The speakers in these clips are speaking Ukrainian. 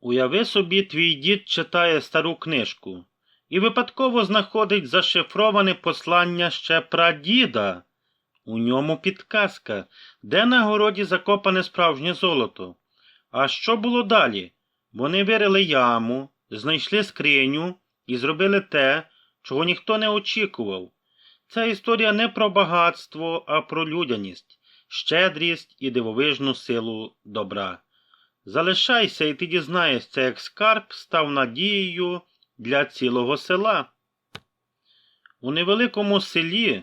Уяви собі, твій дід читає стару книжку і випадково знаходить зашифроване послання ще прадіда. У ньому підказка, де на городі закопане справжнє золото. А що було далі? Вони вирили яму, знайшли скриню і зробили те, чого ніхто не очікував. Ця історія не про багатство, а про людяність, щедрість і дивовижну силу добра. Залишайся, і ти дізнаєшся, як скарб став надією для цілого села. У невеликому селі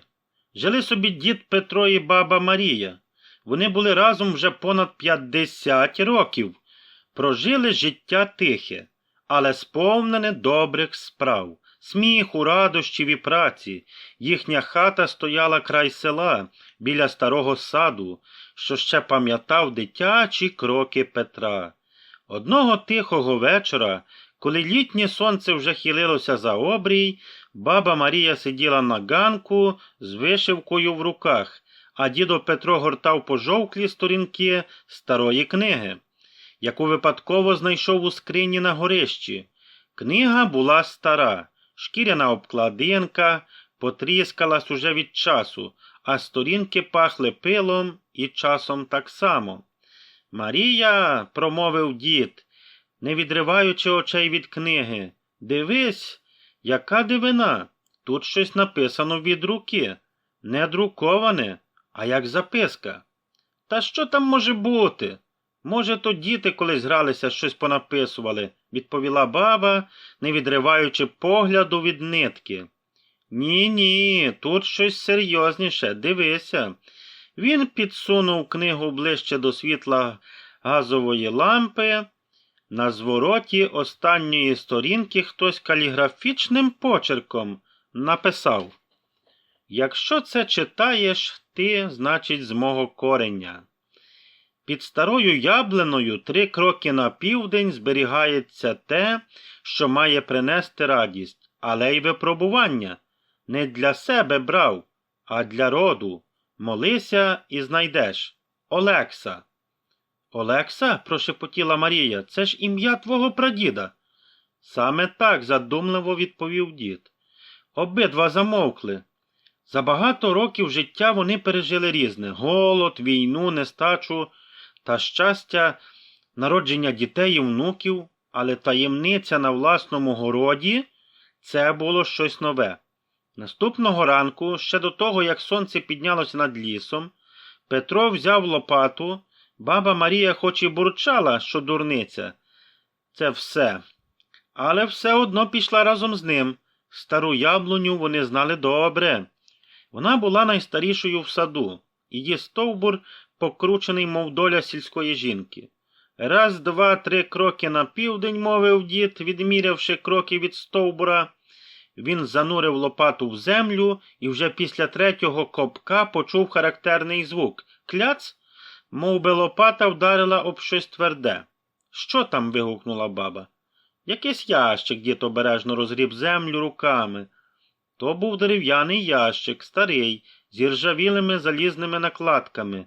жили собі дід Петро і баба Марія. Вони були разом вже понад 50 років, прожили життя тихе, але сповнене добрих справ, сміху, радощів і праці. Їхня хата стояла край села, біля старого саду, що ще пам'ятав дитячі кроки Петра. Одного тихого вечора, коли літнє сонце вже хилилося за обрій, баба Марія сиділа на ганку з вишивкою в руках, а дідо Петро гортав пожовклі сторінки старої книги, яку випадково знайшов у скрині на горищі. Книга була стара, шкіряна обкладинка, потріскалась уже від часу, а сторінки пахли пилом і часом так само. Марія, промовив дід, не відриваючи очей від книги, дивись, яка дивина. Тут щось написано від руки, не друковане, а як записка. Та що там може бути? Може, то діти колись гралися, щось понаписували, відповіла баба, не відриваючи погляду від нитки. Ні, ні, тут щось серйозніше, дивися. Він підсунув книгу ближче до світла газової лампи. На звороті останньої сторінки хтось каліграфічним почерком написав Якщо це читаєш, ти, значить, з мого корення. Під старою яблиною три кроки на південь зберігається те, що має принести радість, але й випробування. Не для себе брав, а для роду. Молися і знайдеш. Олекса. Олекса? прошепотіла Марія, це ж ім'я твого прадіда. Саме так задумливо відповів дід. Обидва замовкли. За багато років життя вони пережили різне голод, війну, нестачу та щастя, народження дітей і внуків, але таємниця на власному городі це було щось нове. Наступного ранку, ще до того, як сонце піднялося над лісом, Петро взяв лопату, баба Марія хоч і бурчала, що дурниця. Це все. Але все одно пішла разом з ним. Стару яблуню вони знали добре. Вона була найстарішою в саду, її стовбур покручений, мов доля сільської жінки. Раз, два, три кроки на південь, мовив дід, відмірявши кроки від стовбура. Він занурив лопату в землю і вже після третього копка почув характерний звук. Кляц, мов би лопата вдарила об щось тверде. Що там? вигукнула баба. Якийсь ящик дід обережно розгріб землю руками. То був дерев'яний ящик, старий, з іржавілими залізними накладками.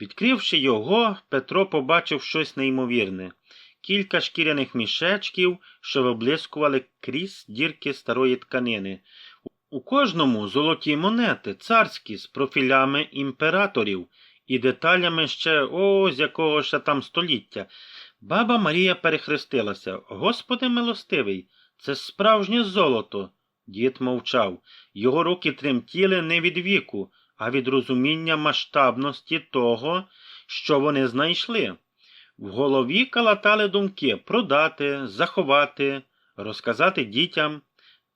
Відкривши його, Петро побачив щось неймовірне кілька шкіряних мішечків, що виблискували крізь дірки старої тканини. У кожному золоті монети, царські, з профілями імператорів і деталями ще о, з якого ще там століття. Баба Марія перехрестилася. Господи милостивий, це справжнє золото. Дід мовчав. Його руки тремтіли не від віку, а від розуміння масштабності того, що вони знайшли. В голові калатали думки продати, заховати, розказати дітям.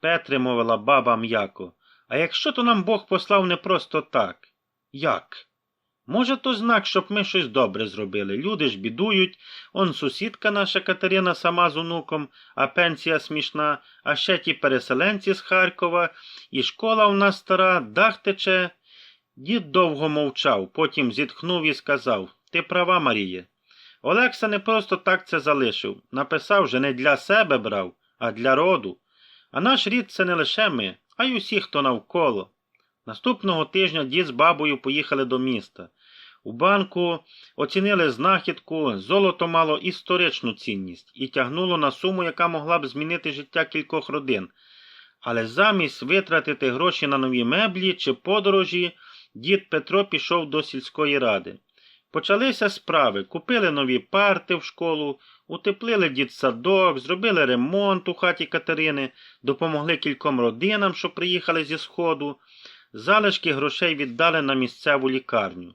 Петре, мовила баба м'яко, а якщо то нам Бог послав не просто так? Як? Може, то знак, щоб ми щось добре зробили. Люди ж бідують, он сусідка наша Катерина сама з онуком, а пенсія смішна, а ще ті переселенці з Харкова, і школа у нас стара, дах тече. Дід довго мовчав, потім зітхнув і сказав Ти права, Маріє. Олекса не просто так це залишив. Написав же не для себе брав, а для роду. А наш рід це не лише ми, а й усі, хто навколо. Наступного тижня дід з бабою поїхали до міста. У банку оцінили знахідку, золото мало історичну цінність і тягнуло на суму, яка могла б змінити життя кількох родин. Але замість витратити гроші на нові меблі чи подорожі, дід Петро пішов до сільської ради. Почалися справи, купили нові парти в школу, утеплили дітсадок, зробили ремонт у хаті Катерини, допомогли кільком родинам, що приїхали зі сходу, залишки грошей віддали на місцеву лікарню.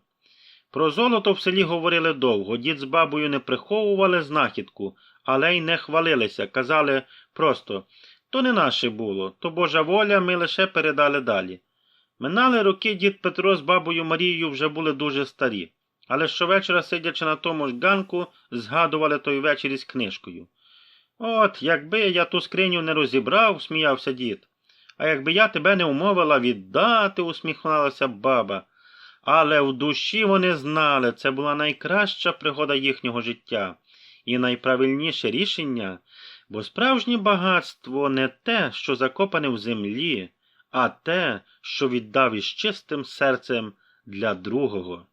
Про золото в селі говорили довго, дід з бабою не приховували знахідку, але й не хвалилися, казали просто то не наше було, то Божа воля, ми лише передали далі. Минали роки дід Петро з бабою Марією вже були дуже старі, але щовечора, сидячи на тому ж ганку, згадували той вечір із книжкою. От, якби я ту скриню не розібрав, сміявся дід. А якби я тебе не умовила віддати, усміхнулася баба. Але в душі вони знали, це була найкраща пригода їхнього життя і найправильніше рішення, бо справжнє багатство не те, що закопане в землі, а те, що віддав із чистим серцем для другого.